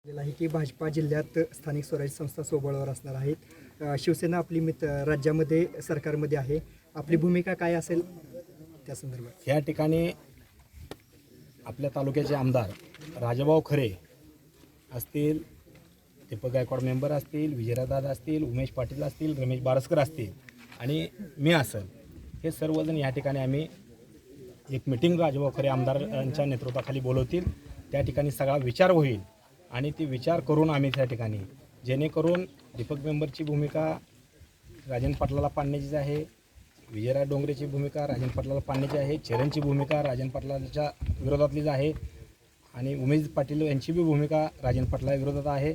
आपल्याला आहे की भाजपा जिल्ह्यात स्थानिक स्वराज्य संस्था सोबळावर असणार आहेत. शिवसेना आपली मित राज्यामध्ये सरकारमध्ये आहे. आपली भूमिका काय असेल त्या संदर्भात? या ठिकाणी आपल्या तालुक्याचे आमदार राजाभाऊ खरे असतील दीपक गायकवाड मेंबर असतील विजयदादा असतील उमेश पाटील असतील रमेश बारसकर असतील आणि मी असेल हे सर्वजण या ठिकाणी आम्ही एक मिटिंग राजाभाऊ खरे आमदारांच्या नेतृत्वाखाली बोलवतील. त्या ठिकाणी सगळा विचार होईल. आणि ती विचार करून आम्ही त्या ठिकाणी जेणेकरून दीपक मेंबरची भूमिका राजन पाटलाला पाडण्याची आहे विजयराज डोंगरेची भूमिका राजन पाटलाला पाडण्याची आहे चरणची भूमिका राजन पाटलाच्या विरोधातलीच आहे आणि उमेश पाटील यांची बी भूमिका राजन पाटला विरोधात आहे.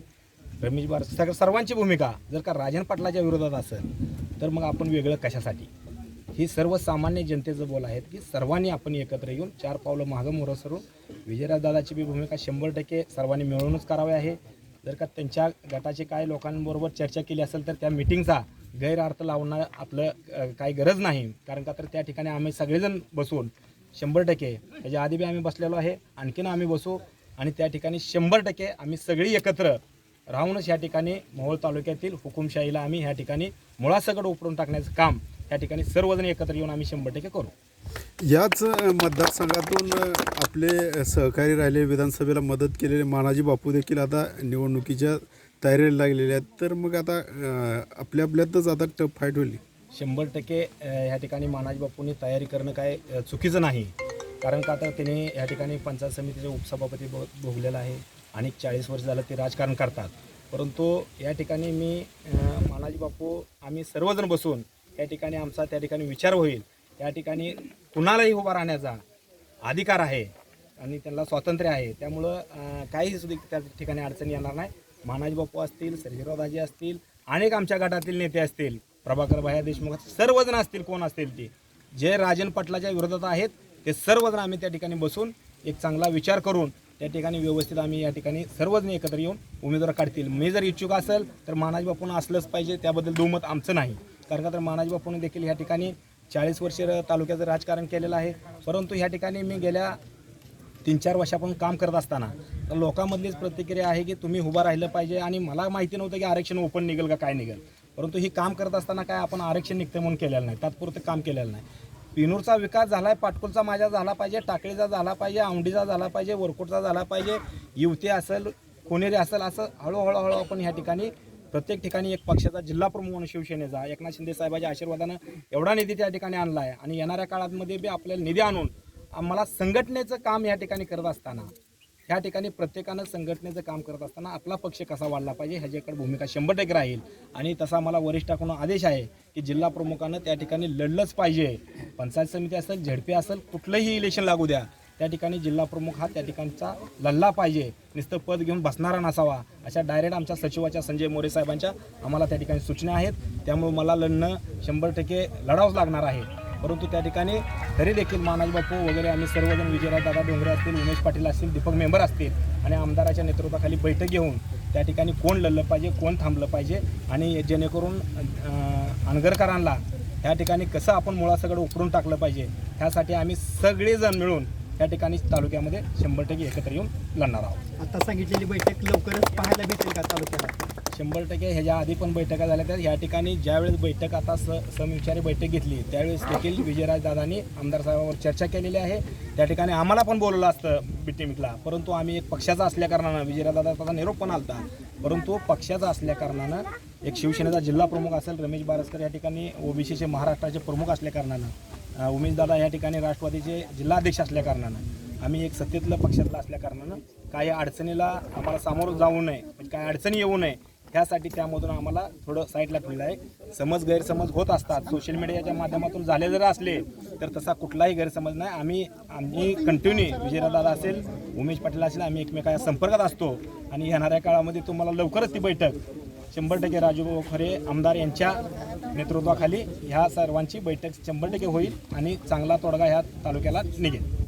रमेश बार सगळ्या सर्वांची भूमिका जर का राजन पाटलाच्या विरोधात असेल तर मग आपण वेगळं कशासाठी? ही सर्वसामान्य जनतेचं बोल आहेत की सर्वांनी आपण एकत्र येऊन चार पावलं मागं मोरं सरून विजयराजदादाची बी भूमिका शंभर टक्के सर्वांनी मिळूनच करावी आहे. जर का त्यांच्या गटाचे काय लोकांबरोबर चर्चा केली असेल तर त्या मिटिंगचा गैरअर्थ लावणं आपलं काही गरज नाही. कारण का तर त्या ठिकाणी आम्ही सगळेजण बसून शंभर टक्के त्याच्या आधी बी आम्ही बसलेलो आहे आणखीन आम्ही बसू आणि त्या ठिकाणी शंभर टक्के आम्ही सगळी एकत्र राहूनच या ठिकाणी मोहोळ तालुक्यातील हुकुमशाहीला आम्ही ह्या ठिकाणी मुळासकट उपडून टाकण्याचं काम त्या ठिकाणी सर्वजण एकत्र येऊन आम्ही शंभर टक्के करू. याच मतदारसंघातून आपले सहकारी राहिले विधानसभेला मदत केलेले मानाजी बापू देखील आता निवडणुकीच्या तयारीला लागलेले आहेत. तर मग आता आपल्या आपल्यातच आता टफ फाईट होईल. शंभर टक्के ह्या ठिकाणी मानाजी बापूंनी तयारी करणं काय चुकीचं नाही. कारण का आता त्यांनी ह्या ठिकाणी पंचायत समितीचे उपसभापती भो भोगलेला आहे आणि चाळीस वर्ष झालं ते राजकारण करतात. परंतु या ठिकाणी मी मानाजी बापू आम्ही सर्वजण बसून या ठिकाणी आमचा त्या ठिकाणी विचार होईल. त्या ठिकाणी कुणालाही उभा राहण्याचा अधिकार आहे आणि त्यांना स्वातंत्र्य आहे. त्यामुळं काहीही सुद्धा त्या ठिकाणी अडचणी येणार नाही. मानाजी बापू असतील सर्जीरावदाजी असतील अनेक आमच्या गटातील नेते असतील प्रभाकर भाया देशमुख सर्वजण असतील कोण असतील ते. जे राजन पाटलाच्या विरोधात आहेत ते सर्वजण आम्ही त्या ठिकाणी बसून एक चांगला विचार करून त्या ठिकाणी व्यवस्थित आम्ही या ठिकाणी सर्वजण एकत्र येऊन उमेदवार काढतील. मी जर इच्छुक असेल तर मानाजी बापून असलंच पाहिजे त्याबद्दल दुमत आमचं नाही. कारण का तर मानाजी बापून देखील ह्या ठिकाणी चाळीस वर्ष तालुक्याचं राजकारण केलेलं आहे. परंतु ह्या ठिकाणी मी गेल्या तीन चार वर्षापासून काम करत असताना तर लोकांमधलीच प्रतिक्रिया आहे की तुम्ही उभं राहिलं पाहिजे आणि मला माहिती नव्हतं की आरक्षण ओपन निघेल का काय निघेल. परंतु ही काम करत असताना काय आपण आरक्षण निघतं म्हणून केलेलं नाही. तात्पुरतं काम केलेलं नाही. पिनूरचा विकास झाला आहे पाटकुलचा माझा झाला पाहिजे टाकळीचा झाला पाहिजे औंढीचा झाला पाहिजे वरकोटचा झाला पाहिजे. युवती असेल कोणेरी असेल असं हळूहळू हळू आपण ह्या ठिकाणी प्रत्येक ठिकाणी एक पक्षाचा जिल्हा प्रमुख म्हणून शिवसेनेचा एकनाथ शिंदे साहेबाच्या आशीर्वादानं एवढा निधी त्या ठिकाणी आणला आहे आणि येणाऱ्या काळामध्ये बी आपल्याला निधी आणून आम्हाला संघटनेचं काम या ठिकाणी करत असताना ह्या ठिकाणी प्रत्येकानं संघटनेचं काम करत असताना आपला पक्ष कसा वाढला पाहिजे ह्याच्याकडे भूमिका शंभर टक्के राहील. आणि तसा मला वरिष्ठाकडून आदेश आहे की जिल्हा प्रमुखानं त्या ठिकाणी लढलंच पाहिजे. पंचायत समिती असेल झडपी असेल कुठलंही इलेक्शन लागू द्या. त्या ठिकाणी जिल्हा प्रमुख हा त्या ठिकाणचा लढला पाहिजे. नुसतं पद घेऊन बसणारा नसावा. अशा डायरेक्ट आमच्या सचिवाच्या संजय मोरे साहेबांच्या आम्हाला त्या ठिकाणी सूचना आहेत. त्यामुळे मला लढणं शंभर टक्के लढावंच लागणार आहे. परंतु त्या ठिकाणी तरी देखील मानाज बापू वगैरे आम्ही सर्वजण विजयराज दादा डोंगरे असतील उमेश पाटील असतील दीपक मेंबर असतील आणि आमदाराच्या नेतृत्वाखाली बैठक घेऊन त्या ठिकाणी कोण लढलं पाहिजे कोण थांबलं पाहिजे आणि जेणेकरून अनगरकरांना त्या ठिकाणी कसं आपण मुळासगळं उकरून टाकलं पाहिजे ह्यासाठी आम्ही सगळेजण मिळून त्या ठिकाणी तालुक्यामध्ये शंभर टक्के एकत्र येऊन लढणार आहोत. आता सांगितलेली बैठक लवकरच पाहायला भेटेल का तालुक्याला? शंभर टक्के ह्याच्या आधी पण बैठका झाल्या त्या. ह्या ठिकाणी ज्यावेळेस बैठक आता स समविचारी बैठक घेतली त्यावेळेस देखील विजयराज दादांनी आमदार साहेबांवर चर्चा केलेली आहे. त्या ठिकाणी आम्हाला पण बोलवलं असतं बीटीमिकला परंतु आम्ही एक पक्षाचा असल्या कारणानं विजयराज दादाचा निरोप पण आलता. परंतु पक्षाचा असल्या कारणानं एक शिवसेनेचा जिल्हा प्रमुख असेल रमेश बारसकर या ठिकाणी ओबीसीचे महाराष्ट्राचे प्रमुख असल्या उमेश दादा या ठिकाणी राष्ट्रवादीचे जिल्हाध्यक्ष असल्याकारणानं आम्ही एक सत्तेतलं पक्षातलं असल्याकारणानं काही अडचणीला आम्हाला सामोरं जाऊ नये म्हणजे काही अडचणी येऊ नये त्यासाठी त्यामधून आम्हाला थोडं साईडला ठेवलं आहे. समज गैरसमज होत असतात सोशल मीडियाच्या माध्यमातून झाले जर असले तर तसा कुठलाही गैरसमज नाही. आम्ही आम्ही कंटिन्यू विजयदादा असेल उमेश पाटील असेल आम्ही एकमेकाच्या संपर्कात असतो. आणि येणाऱ्या काळामध्ये तुम्हाला लवकरच ती बैठक शंभर टक्के राजूभाऊ खरे आमदार यांच्या नेतृत्वाखाली ह्या सर्वांची बैठक शंभर टक्के होईल आणि चांगला तोडगा ह्या तालुक्याला निघेल.